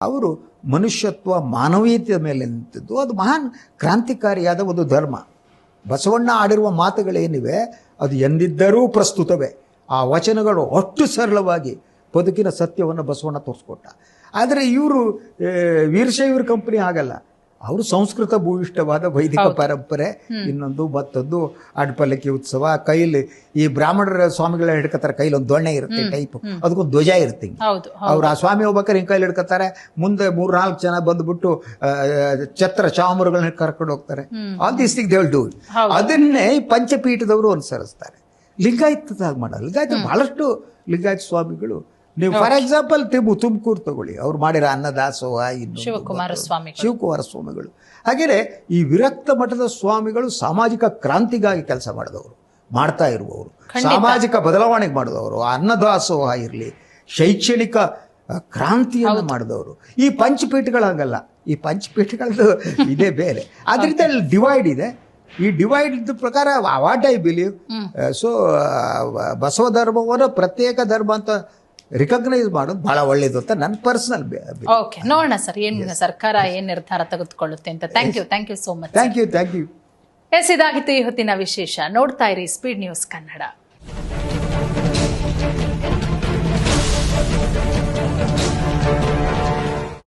ಅವರು ಮನುಷ್ಯತ್ವ ಮಾನವೀಯತೆಯ ಮೇಲೆ ನಿಂತಿದ್ದು. ಅದು ಮಹಾನ್ ಕ್ರಾಂತಿಕಾರಿಯಾದ ಒಂದು ಧರ್ಮ. ಬಸವಣ್ಣ ಆಡಿರುವ ಮಾತುಗಳೇನಿವೆ, ಅದು ಎಂದಿದ್ದರೂ ಪ್ರಸ್ತುತವೇ. ಆ ವಚನಗಳು ಅಷ್ಟು ಸರಳವಾಗಿ ಬದುಕಿನ ಸತ್ಯವನ್ನು ಬಸವಣ್ಣ ತೋರಿಸ್ಕೊಟ್ಟ. ಆದರೆ ಇವರು ವೀರಶೈವರ ಕಂಪ್ನಿ ಆಗಲ್ಲ ಅವರು ಸಂಸ್ಕೃತ ಭೂಯಿಷ್ಠವಾದ ವೈದಿಕ ಪರಂಪರೆ ಇನ್ನೊಂದು ಮತ್ತೊಂದು ಅಡ್ಪಲ್ಲಕ್ಕಿ ಉತ್ಸವ. ಕೈಲಿ ಈ ಬ್ರಾಹ್ಮಣರ ಸ್ವಾಮಿಗಳ ಹಿಡ್ಕತಾರೆ ಕೈಲಿ ಒಂದು ದೊಣ್ಣೆ ಇರುತ್ತೆ ಟೈಪ್. ಅದಕ್ಕೊಂದು ಧ್ವಜ ಇರುತ್ತೆ ಅವ್ರು ಆ ಸ್ವಾಮಿ ಹೋಗ್ಬೇಕಾರೆ ಹಿಂಗೆ ಕೈಲಿ ಹಿಡ್ಕತಾರೆ ಮುಂದೆ ಮೂರ್ ನಾಲ್ಕು ಜನ ಬಂದ್ಬಿಟ್ಟು ಛತ್ರ ಚಾಮರಗಳನ್ನ ಕರ್ಕೊಂಡು ಹೋಗ್ತಾರೆ. All this thing they will do ಅದನ್ನೇ ಪಂಚಪೀಠದವರು ಅನುಸರಿಸ್ತಾರೆ. ಲಿಂಗಾಯತದಾಗ ಮಾಡಲ್ಲ. ಲಿಂಗಾಯತ ಬಹಳಷ್ಟು ಲಿಂಗಾಯತ ಸ್ವಾಮಿಗಳು ನೀವು ಫಾರ್ ಎಕ್ಸಾಂಪಲ್ ತಿಮ್ಮು ತುಮಕೂರು ತಗೊಳ್ಳಿ. ಅವ್ರು ಮಾಡಿರೋ ಅನ್ನದಾಸೋಹ ಇನ್ನು ಶಿವಕುಮಾರ ಸ್ವಾಮಿ ಶಿವಕುಮಾರ ಸ್ವಾಮಿಗಳು. ಹಾಗೆಯೇ ಈ ವಿರಕ್ತ ಮಠದ ಸ್ವಾಮಿಗಳು ಸಾಮಾಜಿಕ ಕ್ರಾಂತಿಗಾಗಿ ಕೆಲಸ ಮಾಡಿದವರು ಮಾಡ್ತಾ ಇರುವವರು ಸಾಮಾಜಿಕ ಬದಲಾವಣೆಗೆ ಮಾಡಿದವರು ಅನ್ನದಾಸೋಹ ಇರಲಿ ಶೈಕ್ಷಣಿಕ ಕ್ರಾಂತಿಯನ್ನು ಮಾಡಿದವರು. ಈ ಪಂಚಪೀಠಗಳಾಗಲ್ಲ ಈ ಪಂಚಪೀಠಗಳದ್ದು ಇದೇ ಬೇರೆ. ಅದರಿಂದ ಅಲ್ಲಿ ಡಿವೈಡ್ ಇದೆ. ಈ ಡಿವೈಡ್ ಪ್ರಕಾರ what I believe. So Basava ಧರ್ಮವನ್ನು ಪ್ರತ್ಯೇಕ ಧರ್ಮ ಅಂತ ರಿಕಗ್ನೈಸ್ ಮಾಡೋದು ಬಹಳ ಒಳ್ಳೇದು ಅಂತ ನನ್ನ ಪರ್ಸನಲ್ ಓಕೆ ನೋಡೋಣ ಸರ್ ಏನು ಸರ್ಕಾರ ಏನು ನಿರ್ಧಾರ ತೆಗೆದುಕೊಳ್ಳುತ್ತೆ ಅಂತ. Thank you thank you so much thank you thank you yes ಇದಾಗಿತ್ತು ಈ ಹೊತ್ತಿನ ವಿಶೇಷ. ನೋಡ್ತಾ ಇರಿ ಸ್ಪೀಡ್ ನ್ಯೂಸ್ ಕನ್ನಡ